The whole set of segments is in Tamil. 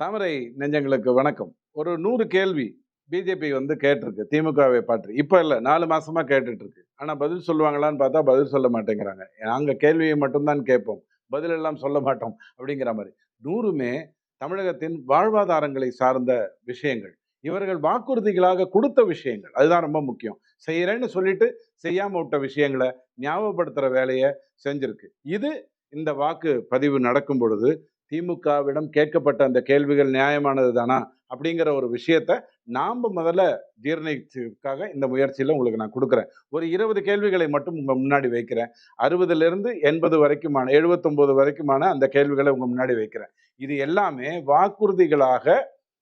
தாமரை நெஞ்சங்களுக்கு வணக்கம். ஒரு நூறு கேள்வி பிஜேபி வந்து கேட்டிருக்கு திமுகவை பற்றி. இப்போ இல்லை நாலு மாசமா கேட்டுட்டு இருக்கு ஆனால் பதில் சொல்லுவாங்களான்னு பார்த்தா பதில் சொல்ல மாட்டேங்கிறாங்க. நாங்கள் கேள்வியை மட்டும்தான் கேட்போம். பதில் எல்லாம் சொல்ல மாட்டோம் அப்படிங்கிற மாதிரி. நூறுமே தமிழகத்தின் வாழ்வாதாரங்களை சார்ந்த விஷயங்கள். இவர்கள் வாக்குறுதிகளாக கொடுத்த விஷயங்கள். அதுதான் ரொம்ப முக்கியம். செய்கிறேன்னு சொல்லிட்டு செய்யாமல் விட்ட விஷயங்களை ஞாபகப்படுத்துகிற வேலையை செஞ்சிருக்கு. இது இந்த வாக்கு பதிவு நடக்கும் பொழுது திமுகவிடம் கேட்கப்பட்ட அந்த கேள்விகள் நியாயமானது தானா அப்படிங்கிற ஒரு விஷயத்த நாம் முதல்ல ஜீரணிச்சதுக்காக இந்த முயற்சியில் உங்களுக்கு நான் கொடுக்குறேன். ஒரு இருபது கேள்விகளை மட்டும் உங்கள் முன்னாடி வைக்கிறேன். அறுபதுலேருந்து எண்பது வரைக்குமான எழுபத்தொம்போது வரைக்குமான அந்த கேள்விகளை உங்கள் முன்னாடி வைக்கிறேன். இது எல்லாமே வாக்குறுதிகளாக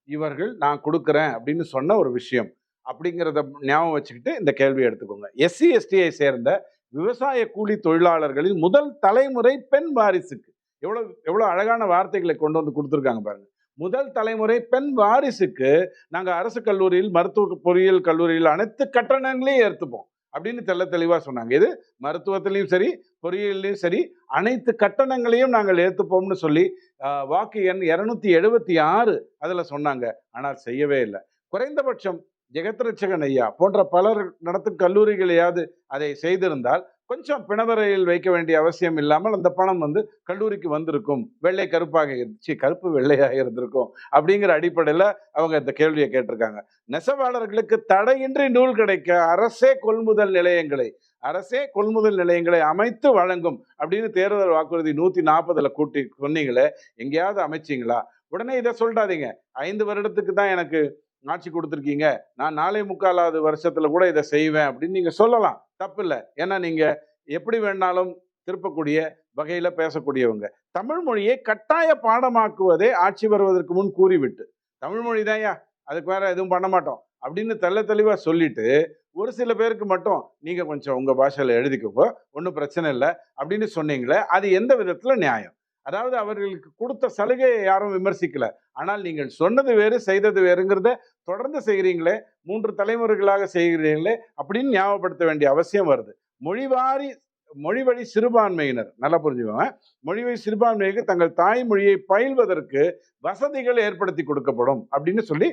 இவர்கள் நான் கொடுக்குறேன் அப்படின்னு சொன்ன ஒரு விஷயம். அப்படிங்கிறத ஞாபகம் வச்சுக்கிட்டு இந்த கேள்வியை எடுத்துக்கோங்க. எஸ்சி எஸ்டியை சேர்ந்த விவசாய கூலி தொழிலாளர்களின் முதல் தலைமுறை பெண் வாரிசுக்கு எவ்வளோ எவ்வளோ அழகான வார்த்தைகளை கொண்டு வந்து கொடுத்துருக்காங்க பாருங்கள் முதல் தலைமுறை பெண் வாரிசுக்கு நாங்கள் அரசு கல்லூரியில் மருத்துவ பொறியியல் கல்லூரியில் அனைத்து கட்டணங்களையும் ஏற்றுப்போம் அப்படின்னு தெல்ல தெளிவாக சொன்னாங்க. இது மருத்துவத்திலையும் சரி பொறியியல்லையும் சரி அனைத்து கட்டணங்களையும் நாங்கள் ஏற்றுப்போம்னு சொல்லி வாக்கு எண் இரநூத்தி எழுபத்தி ஆறு அதில் சொன்னாங்க. ஆனால் செய்யவே இல்லை. குறைந்தபட்சம் ஜெகத்ரட்சகன் ஐயா போன்ற பலர் நடத்தும் கல்லூரிகளையாவது அதை செய்திருந்தால் கொஞ்சம் பிணவரையில் வைக்க வேண்டிய அவசியம் இல்லாமல் அந்த பணம் வந்து கல்லூரிக்கு வந்திருக்கும். வெள்ளை கருப்பாக இருந்துச்சு கருப்பு வெள்ளையாக இருந்திருக்கும் அப்படிங்கிற அடிப்படையில் அவங்க இந்த கேள்வியை கேட்டிருக்காங்க. நெசவாளர்களுக்கு தடையின்றி நூல் கிடைக்க அரசே கொள்முதல் நிலையங்களை அரசே கொள்முதல் நிலையங்களை அமைத்து வழங்கும் அப்படின்னு தேர்தல் வாக்குறுதி நூத்தி நாற்பதுல கூட்டி சொன்னீங்களே எங்கேயாவது அமைச்சிங்களா? உடனே இதை சொல்றாதீங்க. ஐந்து வருடத்துக்கு தான் எனக்கு ஆட்சி கொடுத்துருக்கீங்க. நான் நாளை முக்காலாவது வருஷத்துல கூட இதை செய்வேன் அப்படின்னு நீங்க சொல்லலாம். தப்பு இல்லை ஏன்னா நீங்கள் எப்படி வேணாலும் திருப்பக்கூடிய வகையில் பேசக்கூடியவங்க. தமிழ் மொழியை கட்டாய பாடமாக்குவதே ஆட்சி வருவதற்கு முன் கூறிவிட்டு தமிழ் மொழி அதுக்கு வேற எதுவும் பண்ண மாட்டோம் அப்படின்னு தெள்ள தெளிவாக சொல்லிட்டு ஒரு சில பேருக்கு மட்டும் நீங்கள் கொஞ்சம் உங்கள் பாஷையில் எழுதிக்கோங்க ஒன்றும் பிரச்சனை இல்லை அப்படின்னு சொன்னீங்களே அது எந்த விதத்தில் நியாயம்? அதாவது அவர்களுக்கு கொடுத்த சலுகையை யாரும் விமர்சிக்கல. ஆனால் நீங்கள் சொன்னது வேறு செய்தது வேறுங்கிறத தொடர்ந்து செய்கிறீங்களே மூன்று தலைமுறைகளாக செய்கிறீங்களே அப்படின்னு ஞாபகப்படுத்த வேண்டிய அவசியம் வருது. மொழிவாரி மொழிவழி சிறுபான்மையினர் நல்லா புரிஞ்சுக்கோங்க. மொழிவழி சிறுபான்மையினருக்கு தங்கள் தாய்மொழியை பயில்வதற்கு வசதிகள் ஏற்படுத்தி கொடுக்கப்படும் அப்படின்னு சொல்லி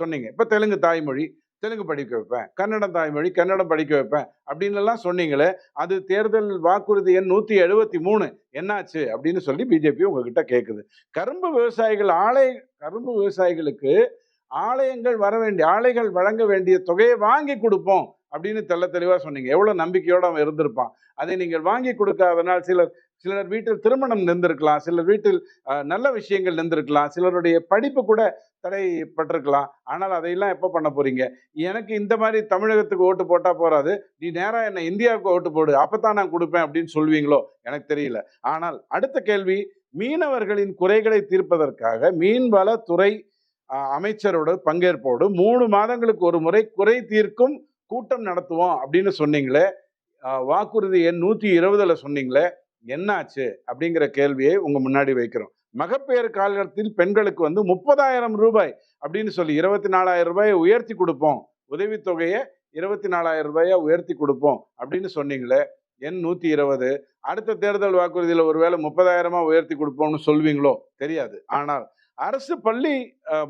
சொன்னீங்க. இப்போ தெலுங்கு தாய்மொழி தெலுங்கு படிக்க வைப்பேன் கன்னடம் தாய்மொழி கன்னடம் படிக்க வைப்பேன் அப்படின்னுலாம் சொன்னீங்களே அது தேர்தல் வாக்குறுதி எண் நூற்றி எழுபத்தி மூணு என்னாச்சு அப்படின்னு சொல்லி பிஜேபி உங்ககிட்ட கேட்குது கரும்பு விவசாயிகள் ஆலை கரும்பு விவசாயிகளுக்கு ஆலயங்கள் வர வேண்டிய ஆலைகள் வழங்க வேண்டிய தொகையை வாங்கி கொடுப்போம் அப்படின்னு தெல்ல தெளிவாக சொன்னீங்க. எவ்வளோ நம்பிக்கையோடு அவன் இருந்திருப்பான். அதை நீங்கள் வாங்கி கொடுக்காதனால் சிலர் சிலர் வீட்டில் திருமணம் நின்றிருக்கலாம் சிலர் வீட்டில் நல்ல விஷயங்கள் நின்றிருக்கலாம் சிலருடைய படிப்பு கூட தடைப்பட்டிருக்கலாம். ஆனால் அதையெல்லாம் எப்போ பண்ண போறீங்க? எனக்கு இந்த மாதிரி தமிழகத்துக்கு ஓட்டு போட்டால் போறாது. நீ நேராக என்ன இந்தியாவுக்கு ஓட்டு போடு அப்போ தான் நான் கொடுப்பேன் அப்படின்னு சொல்வீங்களோ? எனக்கு தெரியல. ஆனால் அடுத்த கேள்வி மீனவர்களின் குறைகளை தீர்ப்பதற்காக மீன்வளத்துறை அமைச்சரோட பங்கேற்போடு மூணு மாதங்களுக்கு ஒரு முறை குறை தீர்க்கும் கூட்டம் நடத்துவோம் அப்படின்னு சொன்னீங்களே வாக்குறுதி எண் நூற்றி இருபதுல சொன்னீங்களே என்னாச்சு அப்படிங்கிற கேள்வியை உங்க முன்னாடி வைக்கிறோம். மகப்பேறு காலத்தில் பெண்களுக்கு வந்து முப்பதாயிரம் ரூபாய் அப்படின்னு சொல்லி இருபத்தி நாலாயிரம் ரூபாயை உயர்த்தி கொடுப்போம். உதவித்தொகையை இருபத்தி நாலாயிரம் ரூபாயா உயர்த்தி கொடுப்போம் அப்படின்னு சொன்னீங்களே எண் நூத்தி இருபது. அடுத்த தேர்தல் வாக்குறுதியில் ஒருவேளை முப்பதாயிரமா உயர்த்தி கொடுப்போம்னு சொல்வீங்களோ தெரியாது. ஆனால் அரசு பள்ளி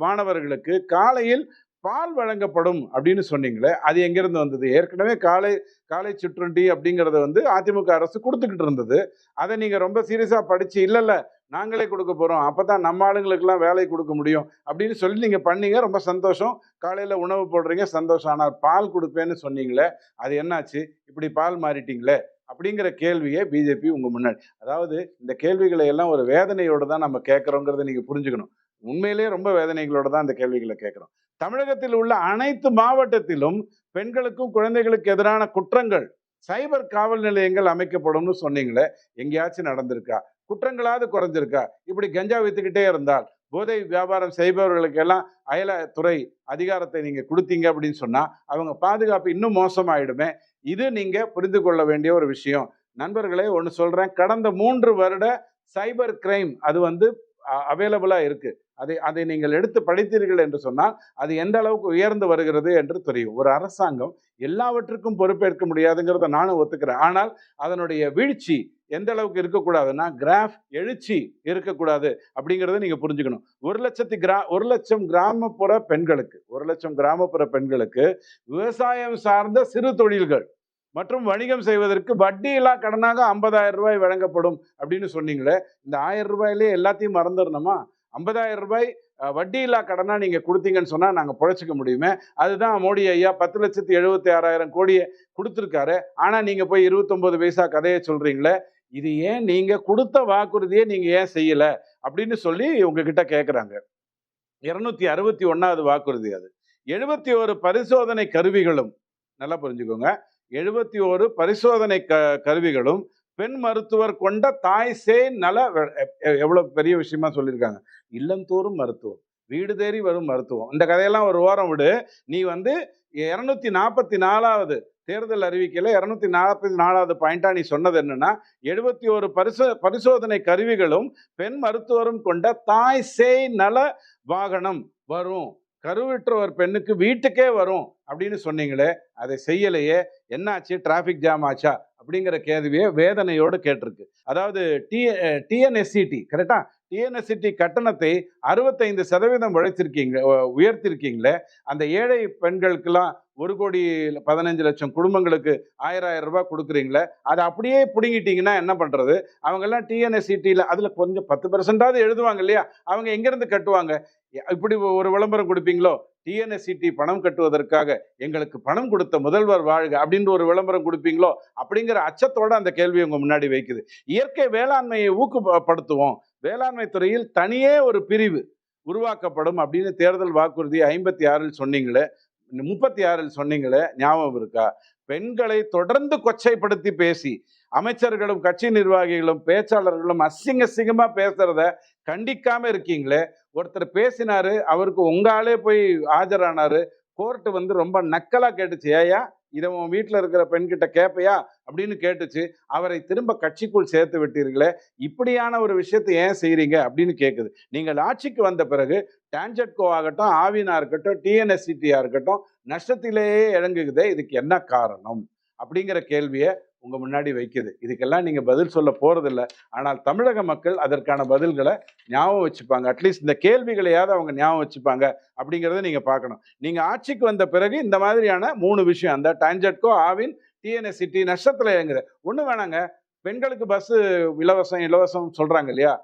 மாணவர்களுக்கு காலையில் பால் வழங்கப்படும் அப்படின்னு சொன்னீங்களே அது எங்கிருந்து வந்தது? ஏற்கனவே காலை காலை சிற்றுண்டி அப்படிங்கிறத வந்து அதிமுக அரசு கொடுத்துக்கிட்டு இருந்தது. அதை நீங்க ரொம்ப சீரியஸா படிச்சு இல்ல இல்ல நாங்களே கொடுக்க போறோம். அப்பதான் நம்ம ஆளுங்களுக்கெல்லாம் வேலை கொடுக்க முடியும். அப்படின்னு சொல்லி நீங்க பண்ணீங்க. ரொம்ப சந்தோஷம். காலையில உணவு போடுறீங்க சந்தோஷம். ஆனால் பால் கொடுப்பேன்னு சொன்னீங்களே அது என்னாச்சு? இப்படி பால் மாறிட்டீங்களே அப்படிங்கிற கேள்வியை பிஜேபி உங்க முன்னாடி. அதாவது இந்த கேள்விகளை எல்லாம் ஒரு வேதனையோடு தான் நம்ம கேட்குறோங்கிறத நீங்க புரிஞ்சுக்கணும். உண்மையிலேயே ரொம்ப வேதனைகளோட தான் இந்த கேள்விகளை கேட்குறோம். தமிழகத்தில் உள்ள அனைத்து மாவட்டத்திலும் பெண்களுக்கும் குழந்தைகளுக்கு எதிரான குற்றங்கள் சைபர் காவல் நிலையங்கள் அமைக்கப்படும்னு சொன்னீங்களே எங்கேயாச்சும் நடந்திருக்கா? குற்றங்களாவது குறைஞ்சிருக்கா? இப்படி கஞ்சா வித்துக்கிட்டே இருந்தால் போதை வியாபாரம் செய்பவர்களுக்கெல்லாம் அயலத்துறை அதிகாரத்தை நீங்கள் கொடுத்தீங்க அப்படின்னு சொன்னால் அவங்க பாதுகாப்பு இன்னும் மோசமாயிடுமே. இது நீங்கள் புரிந்து கொள்ள வேண்டிய ஒரு விஷயம். நண்பர்களே ஒன்று சொல்கிறேன் கடந்த மூன்று வருட சைபர் கிரைம் அது வந்து அவைலபிளாக இருக்குது அதை அதை நீங்கள் எடுத்து படித்தீர்கள் என்று சொன்னால் அது எந்த அளவுக்கு உயர்ந்து வருகிறது என்று தெரியும். ஒரு அரசாங்கம் எல்லாவற்றுக்கும் பொறுப்பேற்க முடியாதுங்கிறத நானும் ஒத்துக்கிறேன். ஆனால் அதனுடைய வீழ்ச்சி எந்த அளவுக்கு இருக்கக்கூடாதுன்னா கிராஃப் எழுச்சி இருக்கக்கூடாது அப்படிங்கிறத நீங்க புரிஞ்சுக்கணும். ஒரு லட்சத்து கிரா ஒரு லட்சம் கிராமப்புற பெண்களுக்கு ஒரு லட்சம் கிராமப்புற பெண்களுக்கு விவசாயம் சார்ந்த சிறு தொழில்கள் மற்றும் வணிகம் செய்வதற்கு வட்டியில்லா கடனாக ஐம்பதாயிரம் ரூபாய் வழங்கப்படும் அப்படின்னு சொன்னீங்களே இந்த ஆயிரம் ரூபாயிலே எல்லாத்தையும் மறந்துடணுமா? ஐம்பதாயிரம் ரூபாய் வட்டி இல்லா கடனாக நீங்கள் கொடுத்தீங்கன்னு சொன்னால் நாங்கள் பிழைச்சிக்க முடியுமே. அதுதான் மோடி ஐயா பத்து லட்சத்தி எழுபத்தி ஆறாயிரம் கோடியை கொடுத்துருக்காரு. ஆனால் நீங்கள் போய் இருபத்தொம்போது பைசா கதையை சொல்கிறீங்களே இது ஏன் நீங்கள் கொடுத்த வாக்குறுதியை நீங்கள் ஏன் செய்யலை அப்படின்னு சொல்லி உங்ககிட்ட கேட்குறாங்க இரநூத்தி அறுபத்தி ஒன்றாவது வாக்குறுதி அது. எழுபத்தி ஒரு பரிசோதனை கருவிகளும் நல்லா புரிஞ்சுக்கோங்க. எழுபத்தி ஒரு பரிசோதனை க கருவிகளும் பெண் மருத்துவர் கொண்ட தாய் சே நல எவ்வளோ எவ்வளவு பெரிய விஷயமா சொல்லியிருக்காங்க. இல்லந்தோறும் மருத்துவம் வீடு தேடி வரும் மருத்துவம். இந்த கதையெல்லாம் ஒரு ஓரம் விடு. நீ வந்து இரநூத்தி நாற்பத்தி நாலாவது தேர்தல் அறிவிக்கையில் இரநூத்தி நாற்பத்தி நாலாவது பாயிண்டாக நீ சொன்னது என்னன்னா எழுபத்தி ஒரு பரிசோ பரிசோதனை கருவிகளும் பெண் மருத்துவரும் கொண்ட தாய் சேய் நல வாகனம் வரும். கருவுற்ற ஒரு பெண்ணுக்கு வீட்டுக்கே வரும் அப்படின்னு சொன்னீங்களே அதை செய்யலையே என்னாச்சு டிராஃபிக் ஜாம் ஆச்சா அப்படிங்கிற கேள்வியை வேதனையோடு கேட்டிருக்கு. அதாவது டி டிஎன்எஸ்சிடி கரெக்டா டிஎன்எஸ்சிடி கட்டணத்தை அறுபத்தைந்து சதவீதம் உழைச்சிருக்கீங்க உயர்த்திருக்கீங்களே அந்த ஏழை பெண்களுக்கெல்லாம் ஒரு கோடி பதினஞ்சு லட்சம் குடும்பங்களுக்கு ஆயிரம் ஆயிரம் ரூபாய் கொடுக்குறீங்களே அதை அப்படியே பிடுங்கிட்டீங்கன்னா என்ன பண்ணுறது அவங்கெல்லாம் டிஎன்எஸ்சிடியில் அதில் கொஞ்சம் பத்து பெர்சென்டாவது எழுதுவாங்க இல்லையா? அவங்க எங்கேருந்து கட்டுவாங்க? இப்படி ஒரு விளம்பரம் கொடுப்பீங்களோ? டிஎன்எஸ்சிடி பணம் கட்டுவதற்காக எங்களுக்கு பணம் கொடுத்த முதல்வர் வாழ்க அப்படின்ற ஒரு விளம்பரம் கொடுப்பீங்களோ? அப்படிங்கிற அச்சத்தோட அந்த கேள்வி உங்க முன்னாடி வைக்குது. இயற்கை வேளாண்மையை ஊக்கப்படுத்துவோம். வேளாண்மை துறையில் தனியே ஒரு பிரிவு உருவாக்கப்படும் அப்படின்னு தேர்தல் வாக்குறுதி ஐம்பத்தி ஆறில் சொன்னீங்களே முப்பத்தி ஆறில் சொன்னீங்களே ஞாபகம் இருக்கா? பெண்களை தொடர்ந்து கொச்சைப்படுத்தி பேசி அமைச்சர்களும் கட்சி நிர்வாகிகளும் பேச்சாளர்களும் அசிங்க அசிங்கமா பேசுறத கண்டிக்காம இருக்கீங்களே. ஒருத்தர் பேசினாரு அவருக்கு உங்க ஆளே போய் ஆஜரானாரு. கோர்ட்டு வந்து ரொம்ப நக்கலா கேட்டுச்சு. ஏயா இதை உன் வீட்டில் இருக்கிற பெண்கிட்ட கேட்பையா அப்படின்னு கேட்டுச்சு. அவரை திரும்ப கட்சிக்குள் சேர்த்து விட்டீர்களே இப்படியான ஒரு விஷயத்தை ஏன் செய்கிறீங்க அப்படின்னு கேட்குது நீங்கள் ஆட்சிக்கு வந்த பிறகு டான்ஜெட்கோ ஆகட்டும் ஆவினா இருக்கட்டும் டிஎன்எஸ்சிடியாக இருக்கட்டும் நஷ்டத்திலேயே இழங்குகுதே இதுக்கு என்ன காரணம்? அப்படிங்கிற கேள்வியை உங்கள் முன்னாடி வைக்குது. இதுக்கெல்லாம் நீங்கள் பதில் சொல்ல போகிறதில்ல ஆனால் தமிழக மக்கள் அதற்கான பதில்களை ஞாபகம் வச்சுப்பாங்க. அட்லீஸ்ட் இந்த கேள்விகளையாவது அவங்க ஞாபகம் வச்சுப்பாங்க அப்படிங்கிறத நீங்கள் பார்க்கணும். நீங்கள் ஆட்சிக்கு வந்த பிறகு இந்த மாதிரியான மூணு விஷயம் அந்த டான்ஜெட்கோ ஆவின் டிஎன்எஸ்சிடி நஷ்டத்தில் இறங்குது ஒண்ணு வேணாங்க. பெண்களுக்கு பஸ்ஸு இலவசம் இலவசம் சொல்கிறாங்க இல்லையா?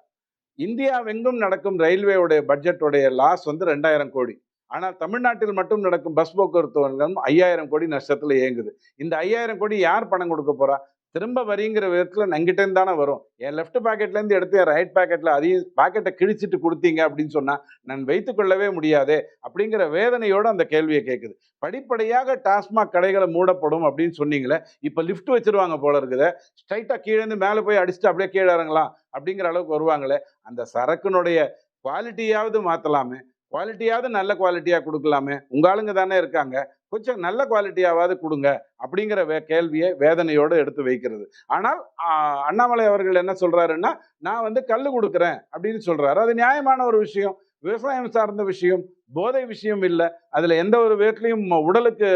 இந்தியாவெங்கும் நடக்கும் ரயில்வேவுடைய பட்ஜெட்டுடைய லாஸ் வந்து ரெண்டாயிரம் கோடி. ஆனால் தமிழ்நாட்டில் மட்டும் நடக்கும் பஸ் போக்குவரத்து வணிகம் ஐயாயிரம் கோடி நஷ்டத்தில் இயங்குது. இந்த ஐயாயிரம் கோடி யார் பணம் கொடுக்க போறா? திரும்ப வரிங்கிற விதத்தில் நங்கிட்ட தானே வரும். என் லெஃப்ட் பாக்கெட்லேருந்து எடுத்து என் ரைட் பாக்கெட்டில் அதையும் பாக்கெட்டை கிழிச்சிட்டு கொடுத்தீங்க அப்படின்னு சொன்னால் நான் வைத்து கொள்ளவே முடியாதே அப்படிங்கிற வேதனையோடு அந்த கேள்வியை கேட்குது படிப்படியாக டாஸ்மாக் கடைகளை மூடப்படும் அப்படின்னு சொன்னீங்களே இப்போ லிஃப்ட் வச்சிருவாங்க போல இருக்குது. ஸ்ட்ரைட்டாக கீழேருந்து மேலே போய் அடிச்சுட்டு அப்படியே கீழே இறங்கலாம் அப்படிங்கிற அளவுக்கு வருவாங்களே அந்த சரக்குனுடைய குவாலிட்டியாவது மாற்றலாமே குவாலிட்டியாவது நல்ல குவாலிட்டியாக கொடுக்கலாமே. உங்க ஆளுங்க தானே இருக்காங்க. கொஞ்சம் நல்ல குவாலிட்டியாவது கொடுங்க அப்படிங்கிற வே கேள்வியை வேதனையோடு எடுத்து வைக்கிறது. ஆனால் அண்ணாமலை அவர்கள் என்ன சொல்கிறாருன்னா நான் வந்து கல் கொடுக்குறேன் அப்படின்னு சொல்கிறாரு அது நியாயமான ஒரு விஷயம். விவசாயம் சார்ந்த விஷயம் போதை விஷயம் இல்லை. அதில் எந்த ஒரு விதத்துலையும் உடலுக்கு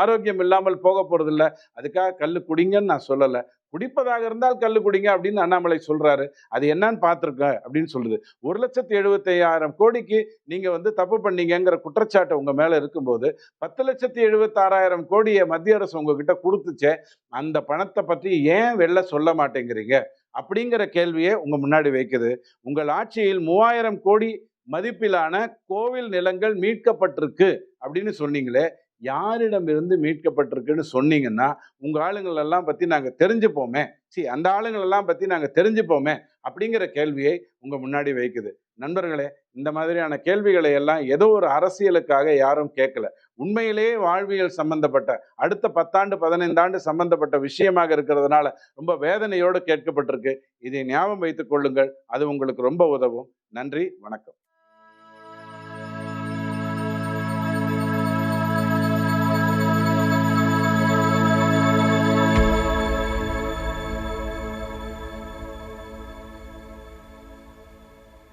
ஆரோக்கியம் இல்லாமல் போக போகிறதில்ல அதுக்காக கல் குடிங்கன்னு நான் சொல்லலை. குடிப்பதாக இருந்தால் கல் குடிங்க அப்படின்னு அண்ணாமலை சொல்றாரு. அது என்னன்னு பார்த்துருக்க அப்படின்னு சொல்லுது. ஒரு லட்சத்தி எழுபத்தி ஐயாயிரம் கோடிக்கு நீங்க வந்து தப்பு பண்ணீங்கங்கிற குற்றச்சாட்டு உங்க மேல இருக்கும்போது பத்து லட்சத்தி எழுபத்தாறாயிரம் கோடியை மத்திய அரசு உங்ககிட்ட கொடுத்துச்சே அந்த பணத்தை பற்றி ஏன் வெளில சொல்ல மாட்டேங்கிறீங்க? அப்படிங்கிற கேள்வியை உங்க முன்னாடி வைக்குது. உங்கள் ஆட்சியில் மூவாயிரம் கோடி மதிப்பிலான கோவில் நிலங்கள் மீட்கப்பட்டிருக்கு அப்படின்னு சொன்னீங்களே யாரிடமிருந்து மீட்கப்பட்டிருக்குன்னு சொன்னீங்கன்னா உங்கள் ஆளுங்களெல்லாம் எல்லாம் நாங்கள் தெரிஞ்சுப்போமே. சி அந்த ஆளுங்களெல்லாம் பற்றி நாங்கள் தெரிஞ்சுப்போமே அப்படிங்கிற கேள்வியை உங்கள் முன்னாடி வைக்குது. நண்பர்களே இந்த மாதிரியான கேள்விகளை எல்லாம் ஏதோ ஒரு அரசியலுக்காக யாரும் கேட்கல. உண்மையிலேயே வாழ்வியல் சம்பந்தப்பட்ட அடுத்த பத்தாண்டு பதினைந்தாண்டு சம்பந்தப்பட்ட விஷயமாக இருக்கிறதுனால ரொம்ப வேதனையோடு கேட்கப்பட்டிருக்கு. இதை ஞாபகம் வைத்துக் கொள்ளுங்கள். அது உங்களுக்கு ரொம்ப உதவும். நன்றி வணக்கம்.